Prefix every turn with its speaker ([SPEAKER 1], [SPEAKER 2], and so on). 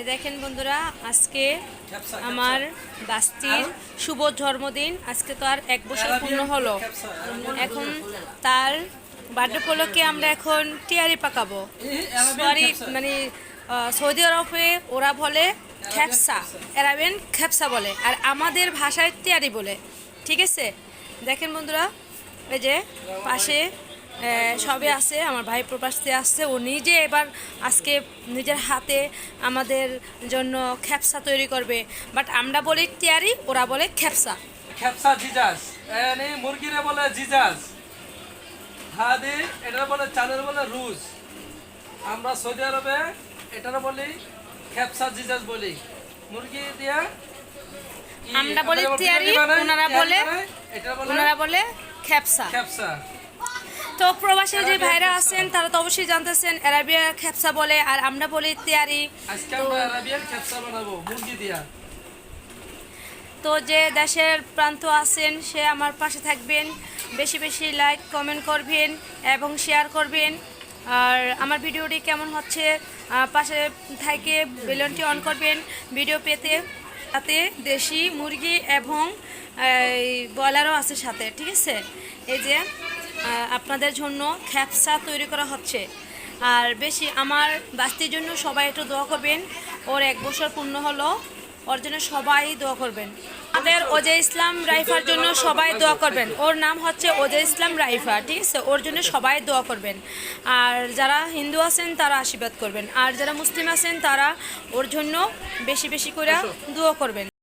[SPEAKER 1] দেখেন বন্ধুরা আজকে আমার বাস্তির শুভ জন্মদিন। আজকে তো আর এক বছর পূর্ণ হলো। এখন তার বার্থডে উপলক্ষে আমরা এখন টিয়ারি পাকাবো। সরি মানে সৌদি আরবে ওরা বলে খ্যাপসা এরাবেন খ্যাপসা বলে। আর আমাদের ভাষায় টিয়ারি বলে। ঠিক আছে? দেখেন বন্ধুরা এই যে পাশে সবে আছে আমার ভাই প্রবাসতে আসছে ও নিজে এবার আজকে নিজের হাতে আমাদের জন্য খ্যাপসা তৈরি করবে। বাট আমরা বলি টিয়ারি ওরা বলে খ্যাপসা।
[SPEAKER 2] খেপসা জিজাস। মুরগিরে বলে জিজাস। হাদি এটা বলে চাঁদের বলে রুজ। আমরা সৌদি আরবে এটার বলি খেপসা জিজাস বলি। মুরগি দিয়া
[SPEAKER 1] আমরা বলি তিয়ারি, ওনারা বলে- ওনারা বলে খ্যাপসা।
[SPEAKER 2] খেপসা
[SPEAKER 1] তো প্রবাসী যে ভাইরা আছেন তারা তো অবশ্যই জানতেছেন অ্যারাবিয়া খ্যাপসা বলে আর আমরা বলি তিয়ারি
[SPEAKER 2] আজকে আমরা খেপসা বানাবো মুরগি দিয়া।
[SPEAKER 1] তো যে দেশের প্রান্ত আছেন সে আমার পাশে থাকবেন। বেশি বেশি লাইক কমেন্ট করবেন এবং শেয়ার করবেন। আর আমার ভিডিওটি কেমন হচ্ছে পাশে থেকে বেলুনটি অন করবেন। ভিডিও পেতে তাতে দেশি মুরগি এবং ব্রয়লারও আছে সাথে ঠিক আছে? এই যে আপনাদের জন্য খ্যাপসা তৈরি করা হচ্ছে। আর বেশি আমার বাস্তির জন্য সবাই একটু দোয়া করবেন। ওর এক বছর পূর্ণ হলো ওর জন্য সবাই দোয়া করবেন। আমাদের ওজে ইসলাম রাইফার জন্য সবাই দোয়া করবেন। ওর নাম হচ্ছে ওজে ইসলাম রাইফা ঠিক আছে? ওর জন্য সবাই দোয়া করবেন। আর যারা হিন্দু আছেন তারা আশীর্বাদ করবেন। আর যারা মুসলিম আছেন তারা ওর জন্য বেশি বেশি করে দোয়া করবেন।